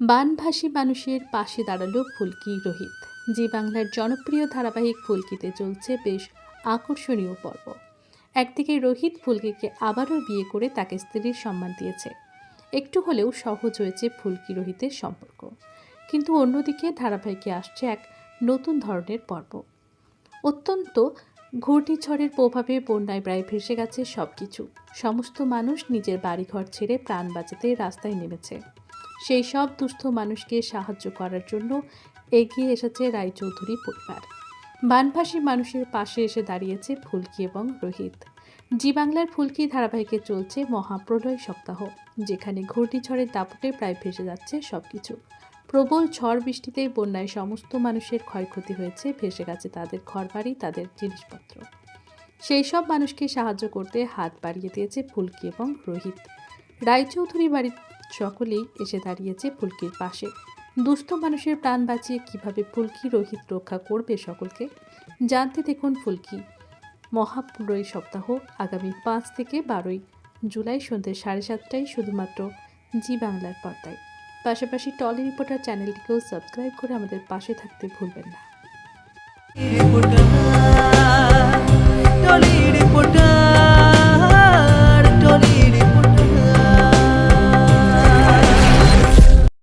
বানভাসী মানুষের পাশে দাঁড়াল ফুলকি রোহিত। জি বাংলার জনপ্রিয় ধারাবাহিক ফুলকিতে চলছে বেশ আকর্ষণীয় পর্ব। একদিকে রোহিত ফুলকিকে আবারও বিয়ে করে তাকে স্ত্রীর সম্মান দিয়েছে। একটু হলেও সহজ হয়েছে ফুলকি রোহিতের সম্পর্ক। কিন্তু অন্যদিকে ধারাবাহিকে আসছে এক নতুন ধরনের পর্ব। অত্যন্ত ঘূর্ণিঝড়ের প্রভাবে বন্যায় প্রায় ভেসে গেছে সব কিছু সমস্ত মানুষ নিজের বাড়িঘর ছেড়ে প্রাণ বাঁচাতে রাস্তায় নেমেছে। সেই সব দুস্থ মানুষকে সাহায্য করার জন্য এগিয়ে এসেছে রায়চৌধুরী পরিবার। বানভাসী মানুষের পাশে এসে দাঁড়িয়েছে ফুলকি এবং রোহিত। জি বাংলার ফুলকি ধারাবাহিকে চলছে মহাপ্রলয় সপ্তাহ, যেখানে ঘূর্ণিঝড়ের দাপটে প্রায় ভেসে যাচ্ছে সব কিছু প্রবল ঝড় বৃষ্টিতে বন্যায় সমস্ত মানুষের ক্ষয়ক্ষতি হয়েছে, ভেসে গেছে তাদের ঘরবাড়ি, তাদের জিনিসপত্র। সেই সব মানুষকে সাহায্য করতে হাত বাড়িয়ে দিয়েছে ফুলকি এবং রোহিত। রায়চৌধুরী বাড়ির সকলেই এসে দাঁড়িয়েছে ফুলকির পাশে। দুস্থ মানুষের প্রাণ বাঁচিয়ে কীভাবে ফুলকি রোহিত রক্ষা করবে সকলকে? জানতে দেখুন ফুলকি। মহাপ্রলয় সপ্তাহ, আগামী পাঁচ থেকে বারোই জুলাই সন্ধ্যে সাড়ে সাতটায় শুধুমাত্র জি বাংলার পর্দায়। পাশাপাশি টলি রিপোর্টার চ্যানেলটিকেও সাবস্ক্রাইব করে আমাদের পাশে থাকতে ভুলবেন না।